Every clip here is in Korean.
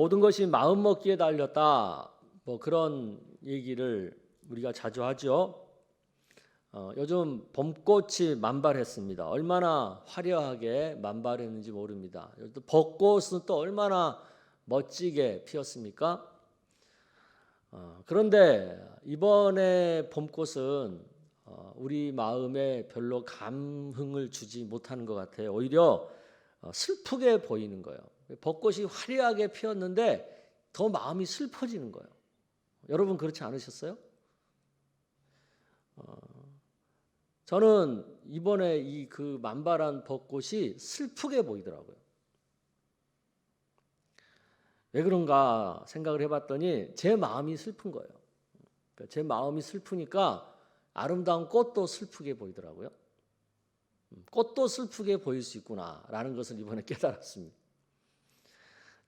어, 모든 것이 마음 먹기에 달렸다. 뭐 그런 얘기를 우리가 자주 하죠. 어, 요즘 봄꽃이 만발했습니다. 얼마나 화려하게 만발했는지 모릅니다. 또 벚꽃은 또 얼마나 멋지게 피었습니까? 어, 그런데 이번에 봄꽃은 어, 우리 마음에 별로 감흥을 주지 못하는 것 같아요. 오히려 어, 슬프게 보이는 거예요. 벚꽃이 화려하게 피었는데 더 마음이 슬퍼지는 거예요. 여러분 그렇지 않으셨어요? 어, 저는 이번에 이 그 만발한 벚꽃이 슬프게 보이더라고요. 왜 그런가 생각을 해봤더니 제 마음이 슬픈 거예요. 그러니까 제 마음이 슬프니까 아름다운 꽃도 슬프게 보이더라고요. 음, 꽃도 슬프게 보일 수 있구나라는 것을 이번에 깨달았습니다.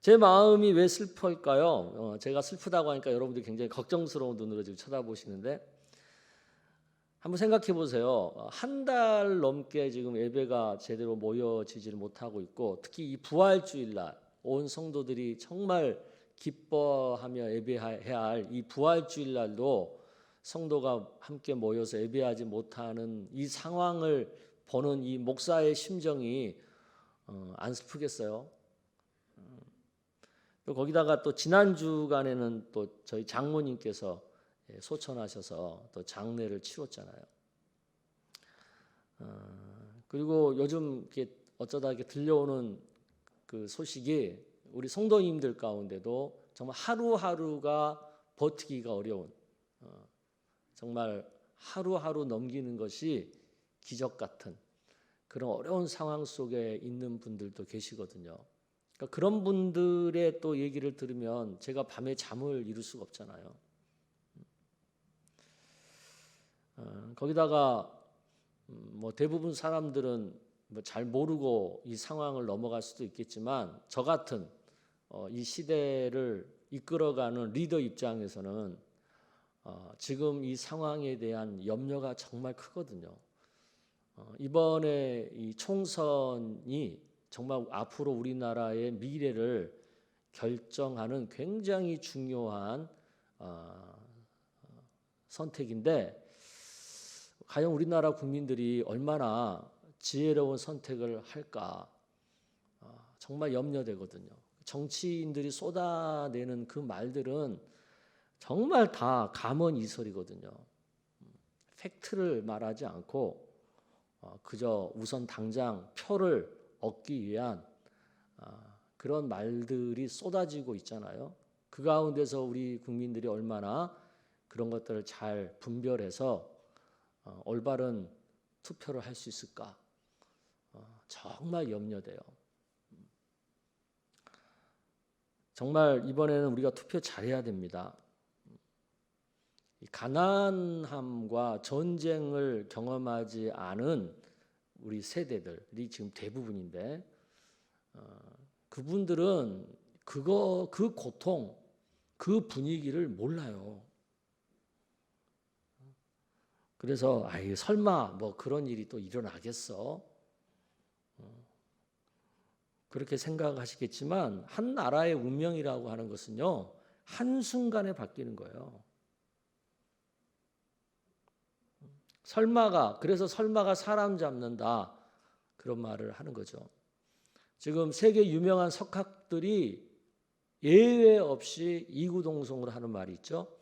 제 마음이 왜 슬퍼일까요? 어, 제가 슬프다고 하니까 여러분들이 굉장히 걱정스러운 눈으로 지금 쳐다보시는데 한번 생각해 보세요. 한 달 넘게 지금 예배가 제대로 모여지지를 못하고 있고 특히 이 부활주일날 온 성도들이 정말 기뻐하며 예배해야 할 이 부활주일날도 성도가 함께 모여서 예배하지 못하는 이 상황을 보는 이 목사의 심정이 어, 안 슬프겠어요? 또 거기다가 또 지난 주간에는 또 저희 장모님께서 예, 소천하셔서 또 장례를 치렀잖아요. 어, 그리고 요즘 이렇게 어쩌다 이렇게 들려오는 그 소식이 우리 성도님들 가운데도 정말 하루하루가 버티기가 어려운 어, 정말 하루하루 넘기는 것이 기적 같은 그런 어려운 상황 속에 있는 분들도 계시거든요. 그러니까 그런 분들의 또 얘기를 들으면 제가 밤에 잠을 이룰 수가 없잖아요. 어, 거기다가 음, 뭐 대부분 사람들은 뭐 잘 모르고 이 상황을 넘어갈 수도 있겠지만 저 같은 어, 이 시대를 이끌어가는 리더 입장에서는 어, 지금 이 상황에 대한 염려가 정말 크거든요. 어, 이번에 이 총선이 정말 앞으로 우리나라의 미래를 결정하는 굉장히 중요한 어, 선택인데 과연 우리나라 국민들이 얼마나 지혜로운 선택을 할까 어, 정말 염려되거든요. 정치인들이 쏟아내는 그 말들은 정말 다 감언 이설이거든요. 팩트를 말하지 않고 어, 그저 우선 당장 표를 얻기 위한 아, 그런 말들이 쏟아지고 있잖아요. 그 가운데서 우리 국민들이 얼마나 그런 것들을 잘 분별해서 어, 올바른 투표를 할 수 있을까? 어, 정말 염려돼요. 정말 이번에는 우리가 투표 잘해야 됩니다. 이 가난함과 전쟁을 경험하지 않은 우리 세대들이 지금 대부분인데 어, 그분들은 그거 그 고통 그 분위기를 몰라요. 그래서 아이 설마 뭐 그런 일이 또 일어나겠어? 어, 그렇게 생각하시겠지만 한 나라의 운명이라고 하는 것은요 한 순간에 바뀌는 거예요. 설마가 그래서 설마가 사람 잡는다 그런 말을 하는 거죠. 지금 세계 유명한 석학들이 예외 없이 이구동성으로 하는 말이 있죠.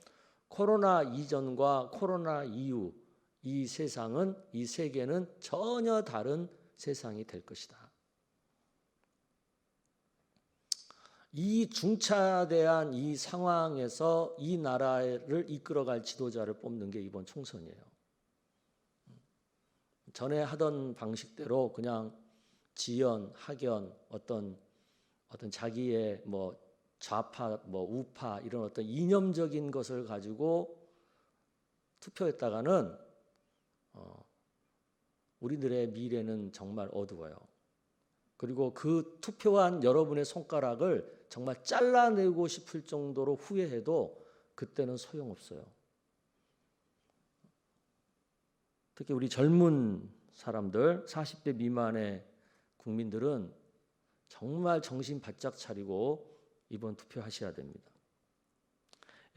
코로나 이전과 코로나 이후 이 세상은 이 세계는 전혀 다른 세상이 될 것이다. 이 중차대한 이 상황에서 이 나라를 이끌어갈 지도자를 뽑는 게 이번 총선이에요. 전에 하던 방식대로 그냥 지연, 학연, 어떤 어떤 자기의 뭐 좌파, 뭐 우파 이런 어떤 이념적인 것을 가지고 투표했다가는 어, 우리들의 미래는 정말 어두워요. 그리고 그 투표한 여러분의 손가락을 정말 잘라내고 싶을 정도로 후회해도 그때는 소용없어요. 특히 우리 젊은 사람들, 40대 미만의 국민들은 정말 정신 바짝 차리고 이번 투표하셔야 됩니다.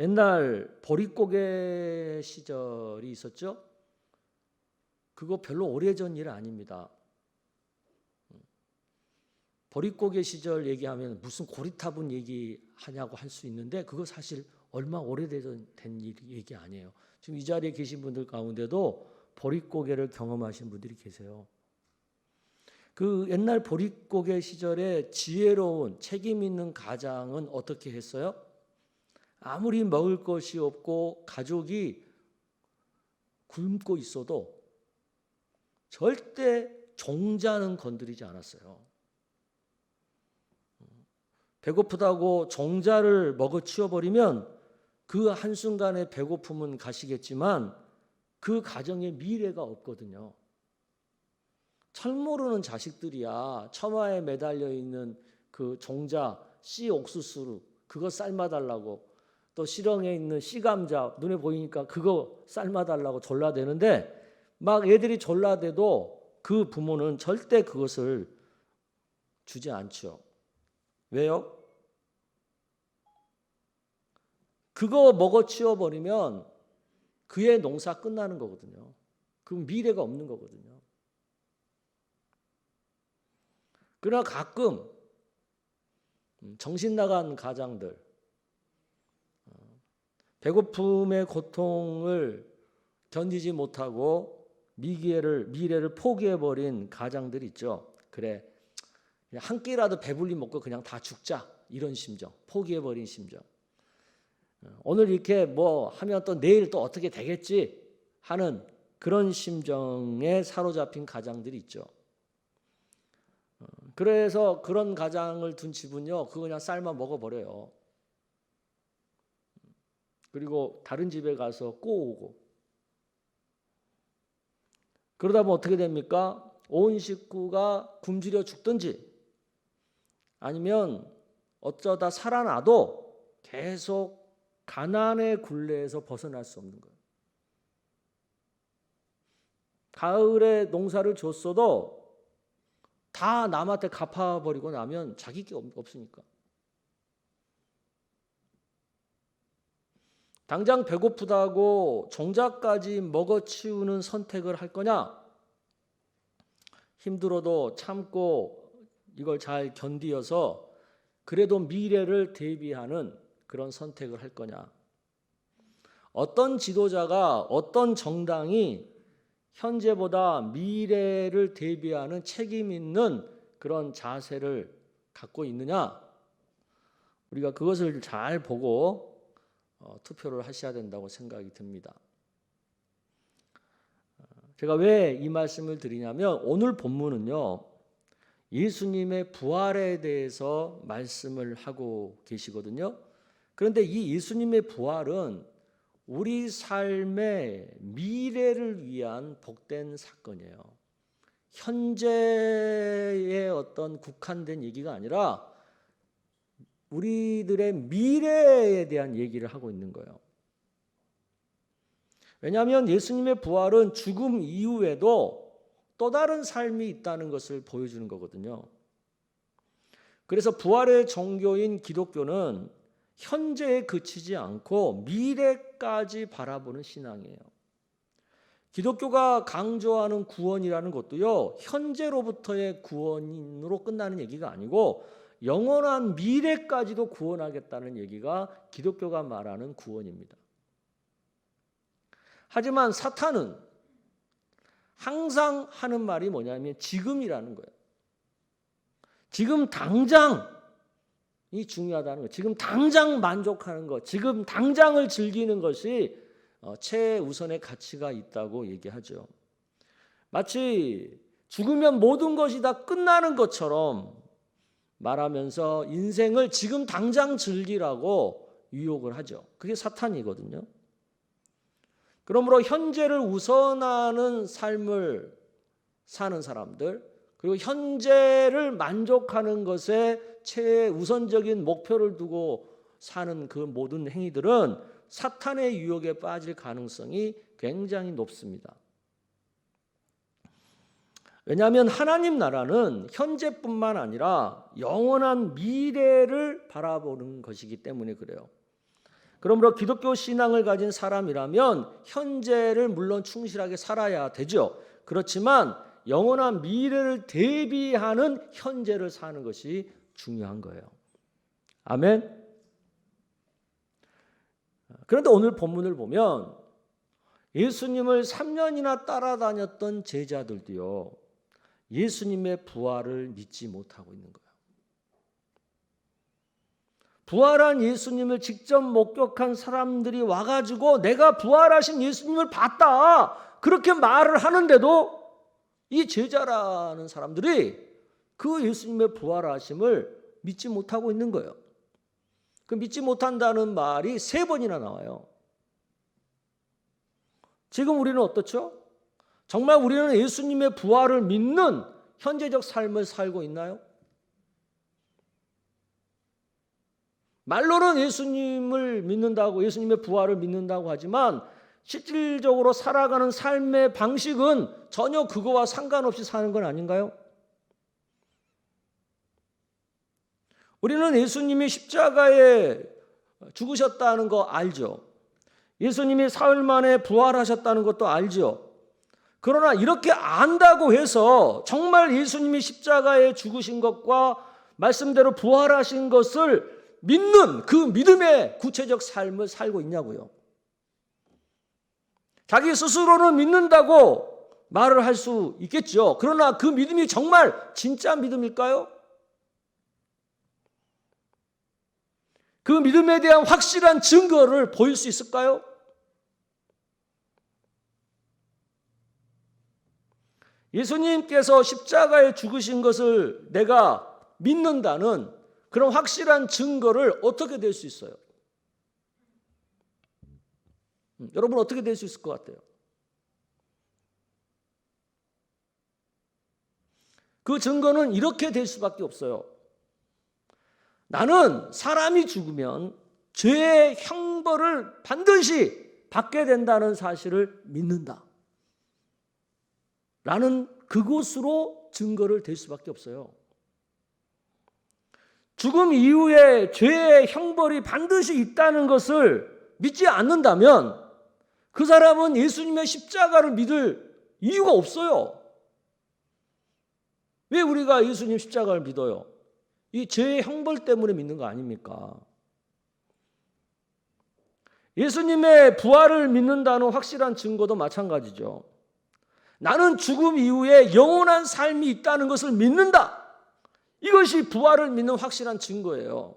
옛날 보릿고개 시절이 있었죠. 그거 별로 오래전 일 아닙니다. 보릿고개 시절 얘기하면 무슨 고리타분 얘기하냐고 할 수 있는데 그거 사실 얼마 오래된 된 일, 얘기 아니에요. 지금 이 자리에 계신 분들 가운데도 보릿고개를 경험하신 분들이 계세요. 그 옛날 보릿고개 시절에 지혜로운 책임 있는 가장은 어떻게 했어요? 아무리 먹을 것이 없고 가족이 굶고 있어도 절대 종자는 건드리지 않았어요. 배고프다고 종자를 먹어 치워버리면 그 한순간의 배고픔은 가시겠지만 그 가정의 미래가 없거든요. 철 모르는 자식들이야 처마에 매달려 있는 그 종자 씨 옥수수로 그거 삶아달라고 또 시렁에 있는 씨 감자 눈에 보이니까 그거 삶아달라고 졸라대는데 막 애들이 졸라대도 그 부모는 절대 그것을 주지 않죠. 왜요? 그거 먹어 치워버리면 그의 농사 끝나는 거거든요. 그럼 미래가 없는 거거든요. 그러나 가끔 음, 정신 나간 가장들, 어, 배고픔의 고통을 견디지 못하고 미래를 미래를 포기해 버린 가장들 있죠. 그래, 한 끼라도 배불리 먹고 그냥 다 죽자 이런 심정, 포기해 버린 심정. 어, 오늘 이렇게 뭐 하면 또 내일 또 어떻게 되겠지 하는 그런 심정에 사로잡힌 가장들이 있죠. 어, 그래서 그런 가장을 둔 집은요, 그거 그냥 삶아 먹어버려요. 그리고 다른 집에 가서 꼬우고. 그러다 보면 어떻게 됩니까? 온 식구가 굶주려 죽든지 아니면 어쩌다 살아나도 계속 가난의 굴레에서 벗어날 수 없는 거예요. 가을에 농사를 줬어도 다 남한테 갚아버리고 나면 자기 게 없- 없으니까. 당장 배고프다고 종자까지 먹어치우는 선택을 할 거냐? 힘들어도 참고 이걸 잘 견디어서 그래도 미래를 대비하는 그런 선택을 할 거냐? 어떤 지도자가 어떤 정당이 현재보다 미래를 대비하는 책임 있는 그런 자세를 갖고 있느냐? 우리가 그것을 잘 보고 어, 투표를 하셔야 된다고 생각이 듭니다. 어, 제가 왜 이 말씀을 드리냐면 오늘 본문은요. 예수님의 부활에 대해서 말씀을 하고 계시거든요. 그런데 이 예수님의 부활은 우리 삶의 미래를 위한 복된 사건이에요. 현재의 어떤 국한된 얘기가 아니라 우리들의 미래에 대한 얘기를 하고 있는 거예요. 왜냐하면 예수님의 부활은 죽음 이후에도 또 다른 삶이 있다는 것을 보여주는 거거든요. 그래서 부활의 종교인 기독교는 현재에 그치지 않고 미래까지 바라보는 신앙이에요. 기독교가 강조하는 구원이라는 것도요, 현재로부터의 구원으로 끝나는 얘기가 아니고 영원한 미래까지도 구원하겠다는 얘기가 기독교가 말하는 구원입니다. 하지만 사탄은 항상 하는 말이 뭐냐면 지금이라는 거예요. 지금 당장 이 중요하다는 거. 지금 당장 만족하는 것, 지금 당장을 즐기는 것이 어, 최우선의 가치가 있다고 얘기하죠. 마치 죽으면 모든 것이 다 끝나는 것처럼 말하면서 인생을 지금 당장 즐기라고 유혹을 하죠. 그게 사탄이거든요. 그러므로 현재를 우선하는 삶을 사는 사람들, 그리고 현재를 만족하는 것에 최우선적인 목표를 두고 사는 그 모든 행위들은 사탄의 유혹에 빠질 가능성이 굉장히 높습니다. 왜냐하면 하나님 나라는 현재뿐만 아니라 영원한 미래를 바라보는 것이기 때문에 그래요. 그러므로 기독교 신앙을 가진 사람이라면 현재를 물론 충실하게 살아야 되죠. 그렇지만 영원한 미래를 대비하는 현재를 사는 것이 중요한 거예요. 아멘. 그런데 오늘 본문을 보면 예수님을 3년이나 따라다녔던 제자들도요. 예수님의 부활을 믿지 못하고 있는 거예요. 부활한 예수님을 직접 목격한 사람들이 와가지고 내가 부활하신 예수님을 봤다. 그렇게 말을 하는데도 이 제자라는 사람들이 그 예수님의 부활하심을 믿지 못하고 있는 거예요. 그 믿지 못한다는 말이 세 번이나 나와요. 지금 우리는 어떻죠? 정말 우리는 예수님의 부활을 믿는 현재적 삶을 살고 있나요? 말로는 예수님을 믿는다고 예수님의 부활을 믿는다고 하지만 실질적으로 살아가는 삶의 방식은 전혀 그거와 상관없이 사는 건 아닌가요? 우리는 예수님이 십자가에 죽으셨다는 거 알죠. 예수님이 사흘 만에 부활하셨다는 것도 알죠. 그러나 이렇게 안다고 해서 정말 예수님이 십자가에 죽으신 것과 말씀대로 부활하신 것을 믿는 그 믿음의 구체적 삶을 살고 있냐고요. 자기 스스로는 믿는다고 말을 할 수 있겠죠. 그러나 그 믿음이 정말 진짜 믿음일까요? 그 믿음에 대한 확실한 증거를 보일 수 있을까요? 예수님께서 십자가에 죽으신 것을 내가 믿는다는 그런 확실한 증거를 어떻게 될 수 있어요? 음, 여러분 어떻게 될 수 있을 것 같아요? 그 증거는 이렇게 될 수밖에 없어요. 나는 사람이 죽으면 죄의 형벌을 반드시 받게 된다는 사실을 믿는다. 라는 그곳으로 증거를 댈 수밖에 없어요. 죽음 이후에 죄의 형벌이 반드시 있다는 것을 믿지 않는다면 그 사람은 예수님의 십자가를 믿을 이유가 없어요. 왜 우리가 예수님 십자가를 믿어요? 이 죄의 형벌 때문에 믿는 거 아닙니까? 예수님의 부활을 믿는다는 확실한 증거도 마찬가지죠. 나는 죽음 이후에 영원한 삶이 있다는 것을 믿는다. 이것이 부활을 믿는 확실한 증거예요.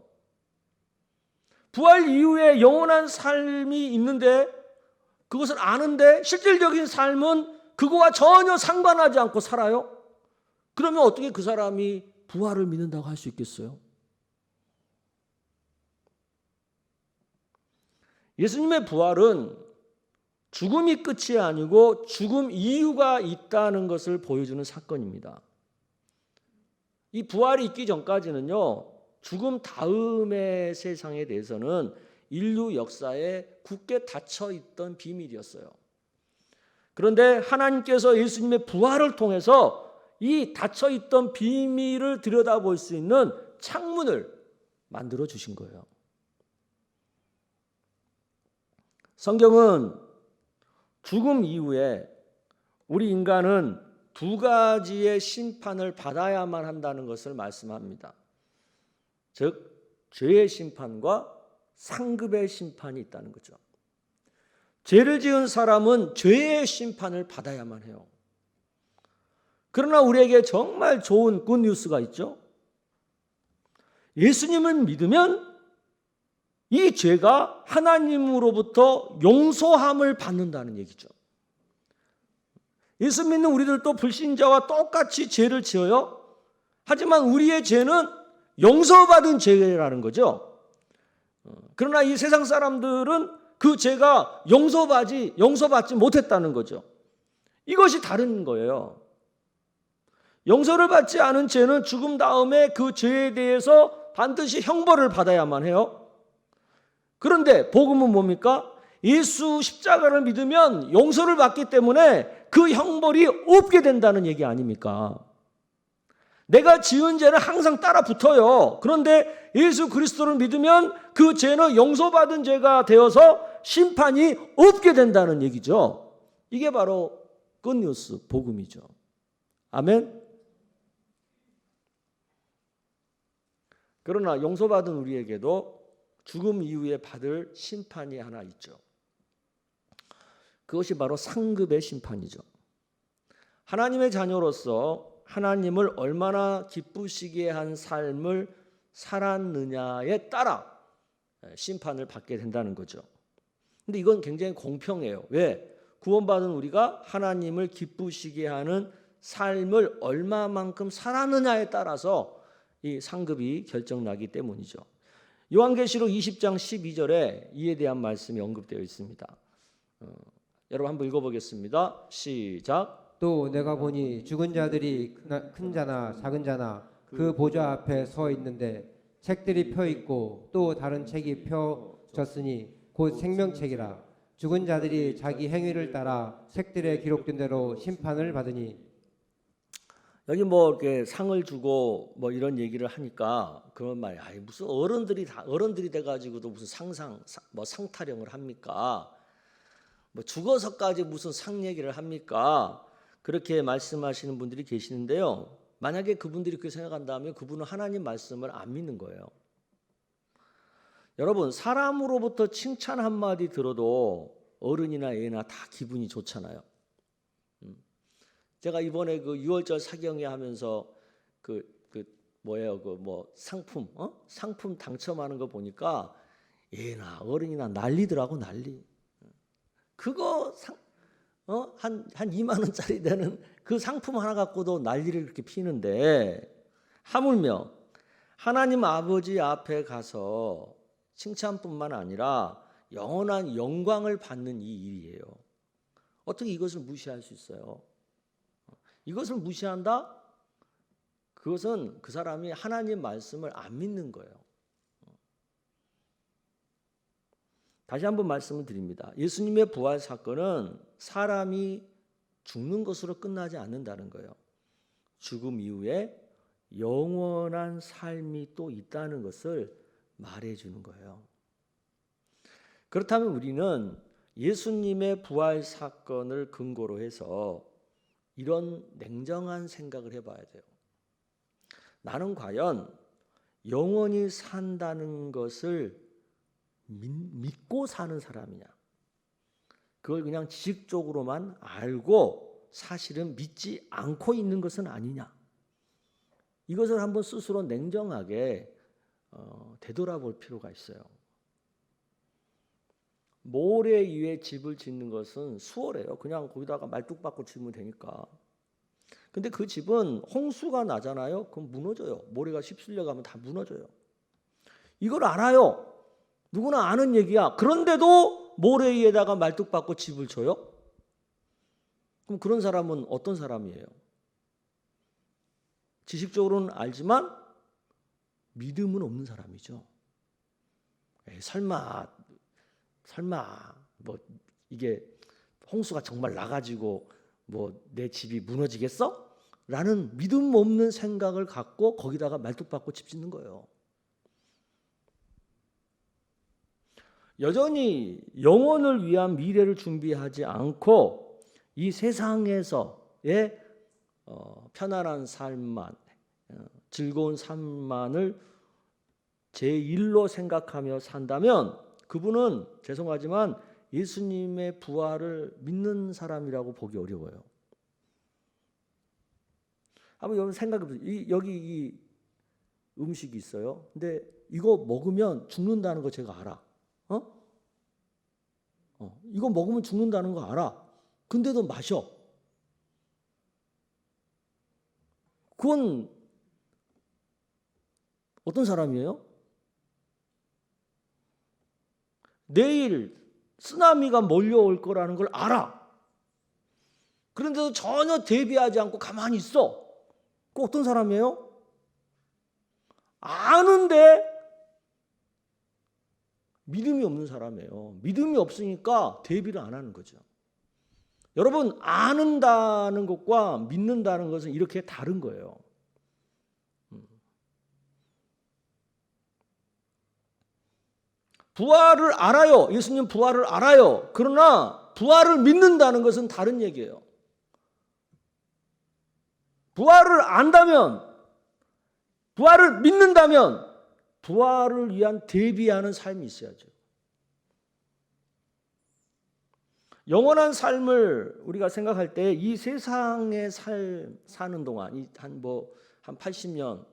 부활 이후에 영원한 삶이 있는데 그것을 아는데 실질적인 삶은 그거와 전혀 상관하지 않고 살아요? 그러면 어떻게 그 사람이 부활을 믿는다고 할 수 있겠어요? 예수님의 부활은 죽음이 끝이 아니고 죽음 이유가 있다는 것을 보여주는 사건입니다. 이 부활이 있기 전까지는요, 죽음 다음의 세상에 대해서는 인류 역사에 굳게 닫혀 있던 비밀이었어요. 그런데 하나님께서 예수님의 부활을 통해서 이 닫혀 있던 비밀을 들여다볼 수 있는 창문을 만들어 주신 거예요. 성경은 죽음 이후에 우리 인간은 두 가지의 심판을 받아야만 한다는 것을 말씀합니다. 즉, 죄의 심판과 상급의 심판이 있다는 거죠. 죄를 지은 사람은 죄의 심판을 받아야만 해요. 그러나 우리에게 정말 좋은 굿뉴스가 있죠. 예수님을 믿으면 이 죄가 하나님으로부터 용서함을 받는다는 얘기죠. 예수 믿는 우리들도 불신자와 똑같이 죄를 지어요. 하지만 우리의 죄는 용서받은 죄라는 거죠. 그러나 이 세상 사람들은 그 죄가 용서받지, 용서받지 못했다는 거죠. 이것이 다른 거예요. 용서를 받지 않은 죄는 죽음 다음에 그 죄에 대해서 반드시 형벌을 받아야만 해요. 그런데 복음은 뭡니까? 예수 십자가를 믿으면 용서를 받기 때문에 그 형벌이 없게 된다는 얘기 아닙니까? 내가 지은 죄는 항상 따라 붙어요. 그런데 예수 그리스도를 믿으면 그 죄는 용서받은 죄가 되어서 심판이 없게 된다는 얘기죠. 이게 바로 굿뉴스 복음이죠. 아멘. 그러나 용서받은 우리에게도 죽음 이후에 받을 심판이 하나 있죠. 그것이 바로 상급의 심판이죠. 하나님의 자녀로서 하나님을 얼마나 기쁘시게 한 삶을 살았느냐에 따라 심판을 받게 된다는 거죠. 근데 이건 굉장히 공평해요. 왜? 구원받은 우리가 하나님을 기쁘시게 하는 삶을 얼마만큼 살았느냐에 따라서 이 상급이 결정나기 때문이죠. 요한계시록 20장 12절에 이에 대한 말씀이 언급되어 있습니다. 어, 여러분 한번 읽어보겠습니다. 시작. 또 내가 보니 죽은 자들이 큰 자나 작은 자나 그 보좌 앞에 서 있는데 책들이 펴 있고 또 다른 책이 펴졌으니 곧 생명책이라 죽은 자들이 자기 행위를 따라 책들에 기록된 대로 심판을 받으니 여기 뭐 이렇게 상을 주고 뭐 이런 얘기를 하니까 그런 말이 아니 무슨 어른들이 다 어른들이 돼 가지고도 무슨 상상 사- 뭐 상타령을 합니까? 뭐 죽어서까지 무슨 상 얘기를 합니까? 그렇게 말씀하시는 분들이 계시는데요. 만약에 그분들이 그렇게 생각한다면 그분은 하나님 말씀을 안 믿는 거예요. 여러분 사람으로부터 칭찬 한마디 들어도 어른이나 애나 다 기분이 좋잖아요. 제가 이번에 그 6월절 사경회 하면서 그, 그 뭐예요 그 뭐 상품 어 상품 당첨하는 거 보니까 얘나 어른이나 난리더라고 난리. 그거 상 어 한 한 2만 원짜리 되는 그 상품 하나 갖고도 난리를 그렇게 피는데 하물며 하나님 아버지 앞에 가서 칭찬뿐만 아니라 영원한 영광을 받는 이 일이에요. 어떻게 이것을 무시할 수 있어요? 이것을 무시한다? 그것은 그 사람이 하나님 말씀을 안 믿는 거예요. 다시 한번 말씀을 드립니다. 예수님의 부활 사건은 사람이 죽는 것으로 끝나지 않는다는 거예요. 죽음 이후에 영원한 삶이 또 있다는 것을 말해 주는 거예요. 그렇다면 우리는 예수님의 부활 사건을 근거로 해서 이런 냉정한 생각을 해 봐야 돼요. 나는 과연 영원히 산다는 것을 믿고 사는 사람이냐? 그걸 그냥 지식적으로만 알고 사실은 믿지 않고 있는 것은 아니냐? 이것을 한번 스스로 냉정하게 어, 되돌아볼 필요가 있어요. 모래 위에 집을 짓는 것은 수월해요. 그냥 거기다가 말뚝박고 지으면 되니까. 근데 그 집은 홍수가 나잖아요. 그럼 무너져요. 모래가 휩쓸려 가면 다 무너져요. 이걸 알아요. 누구나 아는 얘기야. 그런데도 모래 위에다가 말뚝 박고 집을 쳐요? 그럼 그런 사람은 어떤 사람이에요? 지식적으로는 알지만 믿음은 없는 사람이죠. 에이, 설마 설마 뭐 이게 홍수가 정말 나가지고 뭐 내 집이 무너지겠어? 라는 믿음 없는 생각을 갖고 거기다가 말뚝 박고 집 짓는 거예요. 여전히 영혼을 위한 미래를 준비하지 않고 이 세상에서의 어, 편안한 삶만 어, 즐거운 삶만을 제 일로 생각하며 산다면 그분은 죄송하지만 예수님의 부활을 믿는 사람이라고 보기 어려워요. 한번 여러분 생각해 보세요. 여기 이 음식이 있어요. 근데 이거 먹으면 죽는다는 거 제가 알아. 어? 어, 이거 먹으면 죽는다는 거 알아. 근데도 마셔. 그건 어떤 사람이에요? 내일 쓰나미가 몰려올 거라는 걸 알아. 그런데도 전혀 대비하지 않고 가만히 있어. 그 어떤 사람이에요? 아는데 믿음이 없는 사람이에요. 믿음이 없으니까 대비를 안 하는 거죠. 여러분 아는다는 것과 믿는다는 것은 이렇게 다른 거예요. 음. 부활을 알아요. 예수님 부활을 알아요. 그러나 부활을 믿는다는 것은 다른 얘기예요. 부활을 안다면 부활을 믿는다면 부활을 위한 대비하는 삶이 있어야죠. 영원한 삶을 우리가 생각할 때 이 세상의 삶 사는 동안 한 뭐 한 80년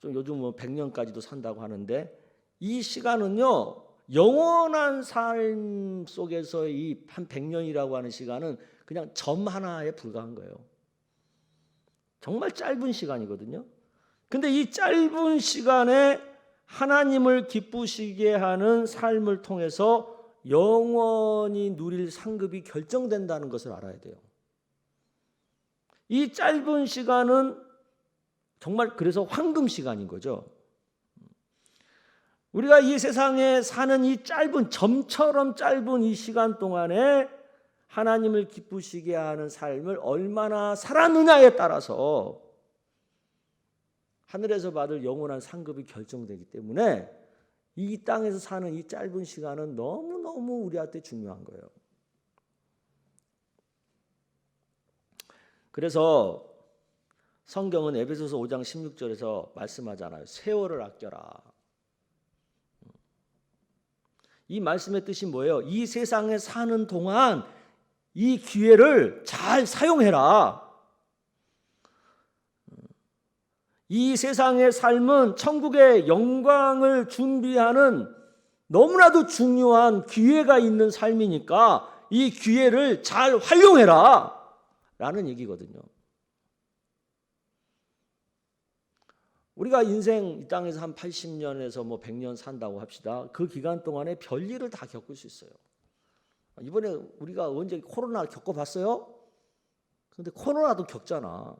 좀 요즘 뭐 100년까지도 산다고 하는데 이 시간은요 영원한 삶 속에서 이 한 100년이라고 하는 시간은 그냥 점 하나에 불과한 거예요. 정말 짧은 시간이거든요. 근데 이 짧은 시간에 하나님을 기쁘시게 하는 삶을 통해서 영원히 누릴 상급이 결정된다는 것을 알아야 돼요. 이 짧은 시간은 정말 그래서 황금 시간인 거죠. 우리가 이 세상에 사는 이 짧은 점처럼 짧은 이 시간 동안에 하나님을 기쁘시게 하는 삶을 얼마나 살았느냐에 따라서 하늘에서 받을 영원한 상급이 결정되기 때문에 이 땅에서 사는 이 짧은 시간은 너무너무 우리한테 중요한 거예요. 그래서 성경은 에베소서 5장 16절에서 말씀하잖아요. 세월을 아껴라. 이 말씀의 뜻이 뭐예요? 이 세상에 사는 동안 이 기회를 잘 사용해라. 이 세상의 삶은 천국의 영광을 준비하는 너무나도 중요한 기회가 있는 삶이니까 이 기회를 잘 활용해라. 라는 얘기거든요. 우리가 인생 이 땅에서 한 80년에서 뭐 100년 산다고 합시다. 그 기간 동안에 별일을 다 겪을 수 있어요. 이번에 우리가 언제 코로나 겪어봤어요? 근데 코로나도 겪잖아.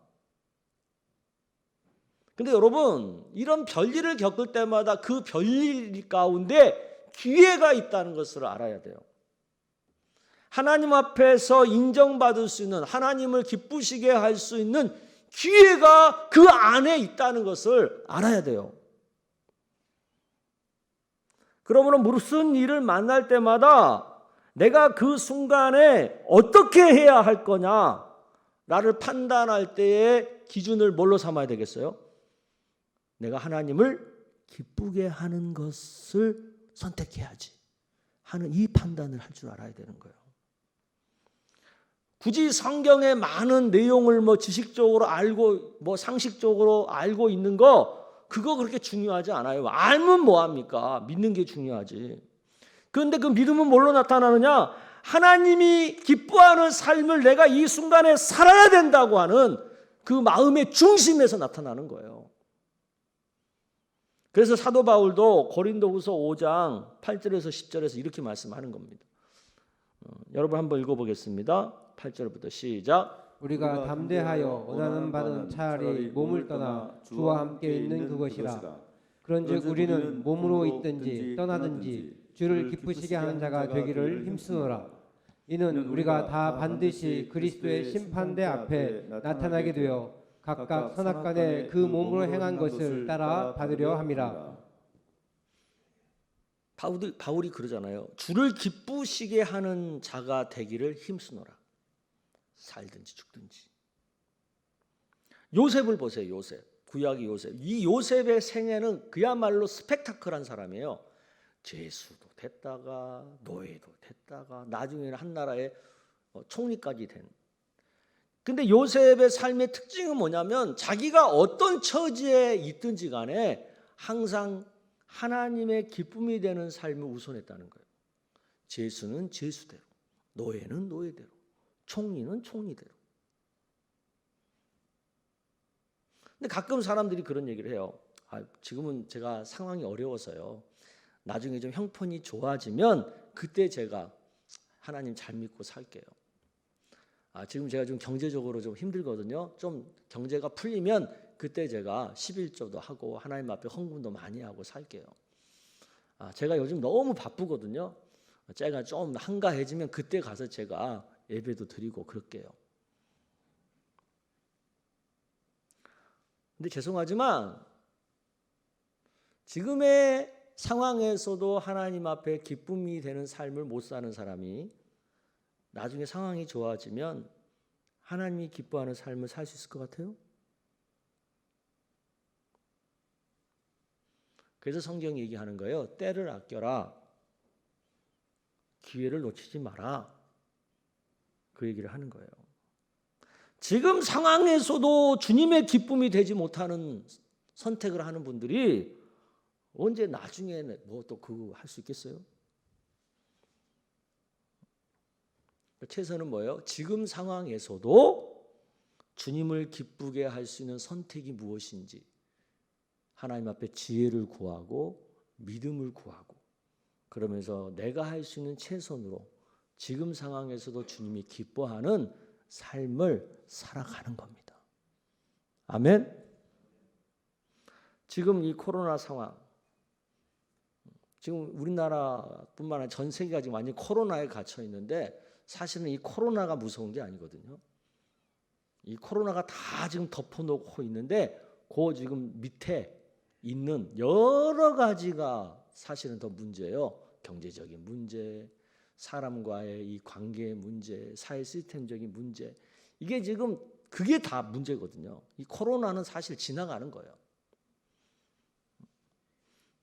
근데 여러분, 이런 별일을 겪을 때마다 그 별일 가운데 기회가 있다는 것을 알아야 돼요. 하나님 앞에서 인정받을 수 있는, 하나님을 기쁘시게 할 수 있는 기회가 그 안에 있다는 것을 알아야 돼요. 그러므로 무슨 일을 만날 때마다 내가 그 순간에 어떻게 해야 할 거냐를 판단할 때의 기준을 뭘로 삼아야 되겠어요? 내가 하나님을 기쁘게 하는 것을 선택해야지 하는 이 판단을 할 줄 알아야 되는 거예요. 굳이 성경의 많은 내용을 뭐 지식적으로 알고 뭐 상식적으로 알고 있는 거 그거 그렇게 중요하지 않아요. 알면 뭐 합니까? 믿는 게 중요하지. 그런데 그 믿음은 뭘로 나타나느냐? 하나님이 기뻐하는 삶을 내가 이 순간에 살아야 된다고 하는 그 마음의 중심에서 나타나는 거예요. 그래서 사도 바울도 고린도후서 5장 8절에서 10절에서 이렇게 말씀하는 겁니다. 어, 여러분 한번 읽어보겠습니다. 8절부터 시작. 우리가 담대하여 원하는 바는 차라리 몸을 떠나 주와 함께 있는 그것이라 그런즉 우리는 몸으로 있든지 떠나든지 주를 기쁘시게 하는 자가 되기를 힘쓰노라 이는 우리가 다 반드시 그리스도의 심판대 앞에 나타나게 되어 각각 선악간에 그 몸으로 행한 것을 따라 받으려 함이라 바울이, 바울이 그러잖아요. 주를 기쁘시게 하는 자가 되기를 힘쓰노라. 살든지 죽든지. 요셉을 보세요. 요셉. 구약의 요셉. 이 요셉의 생애는 그야말로 스펙타클한 사람이에요. 제수도 됐다가 노예도 됐다가 나중에는 한 나라의 어, 총리까지 된. 근데 요셉의 삶의 특징은 뭐냐면 자기가 어떤 처지에 있든지 간에 항상 하나님의 기쁨이 되는 삶을 우선했다는 거예요. 제수는 제수대로, 노예는 노예대로, 총리는 총리대로. 근데 가끔 사람들이 그런 얘기를 해요. 아, 지금은 제가 상황이 어려워서요. 나중에 좀 형편이 좋아지면 그때 제가 하나님 잘 믿고 살게요. 아, 지금 제가 좀 경제적으로 좀 힘들거든요. 좀 경제가 풀리면 그때 제가 11조도 하고 하나님 앞에 헌금도 많이 하고 살게요. 아, 제가 요즘 너무 바쁘거든요. 제가 좀 한가해지면 그때 가서 제가 예배도 드리고 그럴게요. 근데 죄송하지만 지금의 상황에서도 하나님 앞에 기쁨이 되는 삶을 못 사는 사람이 나중에 상황이 좋아지면 하나님이 기뻐하는 삶을 살 수 있을 것 같아요? 그래서 성경이 얘기하는 거예요. 때를 아껴라. 기회를 놓치지 마라. 그 얘기를 하는 거예요. 지금 상황에서도 주님의 기쁨이 되지 못하는 선택을 하는 분들이 언제 나중에 뭐 또 그거 할 수 있겠어요? 최선은 뭐예요? 지금 상황에서도 주님을 기쁘게 할 수 있는 선택이 무엇인지 하나님 앞에 지혜를 구하고 믿음을 구하고 그러면서 내가 할 수 있는 최선으로 지금 상황에서도 주님이 기뻐하는 삶을 살아가는 겁니다. 아멘. 지금 이 코로나 상황 지금 우리나라뿐만 아니라 전 세계가 지금 완전 코로나에 갇혀 있는데 사실은 이 코로나가 무서운 게 아니거든요. 이 코로나가 다 지금 덮어놓고 있는데 그 지금 밑에 있는 여러 가지가 사실은 더 문제예요. 경제적인 문제, 사람과의 이 관계의 문제, 사회 시스템적인 문제. 이게 지금 그게 다 문제거든요. 이 코로나는 사실 지나가는 거예요.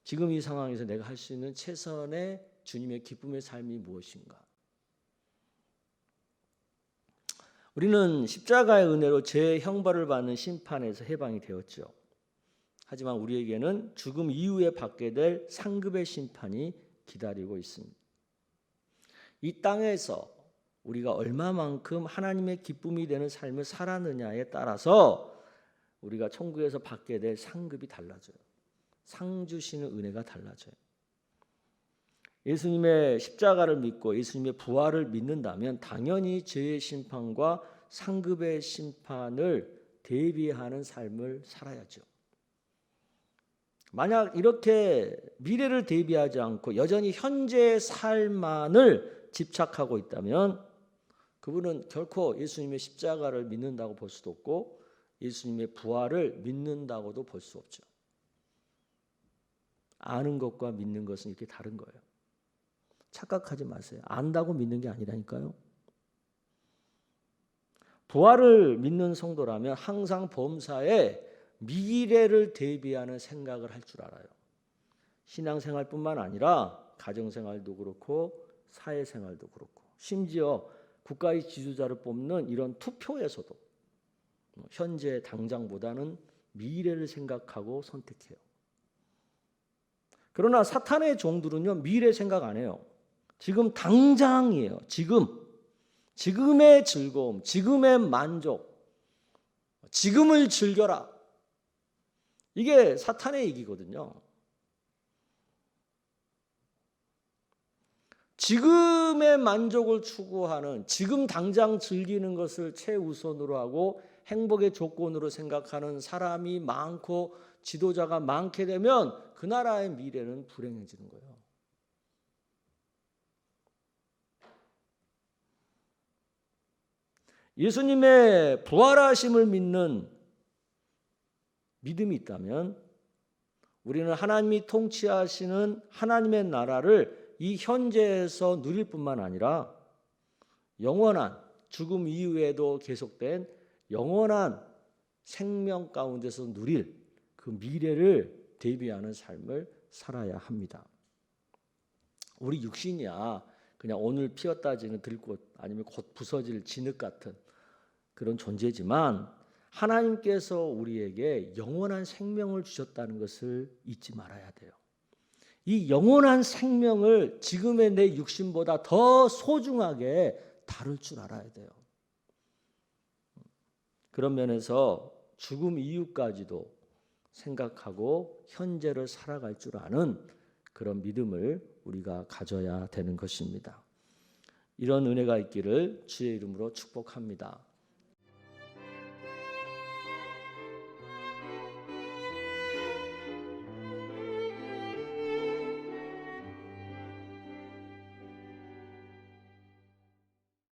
지금 이 상황에서 내가 할 수 있는 최선의 주님의 기쁨의 삶이 무엇인가? 우리는 십자가의 은혜로 죄 형벌을 받는 심판에서 해방이 되었죠. 하지만 우리에게는 죽음 이후에 받게 될 상급의 심판이 기다리고 있습니다. 이 땅에서 우리가 얼마만큼 하나님의 기쁨이 되는 삶을 살았느냐에 따라서 우리가 천국에서 받게 될 상급이 달라져요. 상 주시는 은혜가 달라져요. 예수님의 십자가를 믿고 예수님의 부활을 믿는다면 당연히 죄의 심판과 상급의 심판을 대비하는 삶을 살아야죠. 만약 이렇게 미래를 대비하지 않고 여전히 현재의 삶만을 집착하고 있다면 그분은 결코 예수님의 십자가를 믿는다고 볼 수도 없고 예수님의 부활을 믿는다고도 볼 수 없죠. 아는 것과 믿는 것은 이렇게 다른 거예요. 착각하지 마세요. 안다고 믿는 게 아니라니까요. 부활을 믿는 성도라면 항상 범사에 미래를 대비하는 생각을 할 줄 알아요. 신앙생활뿐만 아니라 가정생활도 그렇고 사회생활도 그렇고 심지어 국가의 지도자를 뽑는 이런 투표에서도 현재 당장보다는 미래를 생각하고 선택해요. 그러나 사탄의 종들은요 미래 생각 안 해요. 지금 당장이에요. 지금 지금의 즐거움, 지금의 만족, 지금을 즐겨라. 이게 사탄의 얘기거든요. 지금의 만족을 추구하는 지금 당장 즐기는 것을 최우선으로 하고 행복의 조건으로 생각하는 사람이 많고 지도자가 많게 되면 그 나라의 미래는 불행해지는 거예요. 예수님의 부활하심을 믿는 믿음이 있다면 우리는 하나님이 통치하시는 하나님의 나라를 이 현재에서 누릴 뿐만 아니라 영원한 죽음 이후에도 계속된 영원한 생명 가운데서 누릴 그 미래를 대비하는 삶을 살아야 합니다. 우리 육신이야 그냥 오늘 피었다 지는 들꽃 아니면 곧 부서질 진흙 같은 그런 존재지만 하나님께서 우리에게 영원한 생명을 주셨다는 것을 잊지 말아야 돼요. 이 영원한 생명을 지금의 내 육신보다 더 소중하게 다룰 줄 알아야 돼요. 그런 면에서 죽음 이후까지도 생각하고 현재를 살아갈 줄 아는 그런 믿음을 우리가 가져야 되는 것입니다. 이런 은혜가 있기를 주의 이름으로 축복합니다.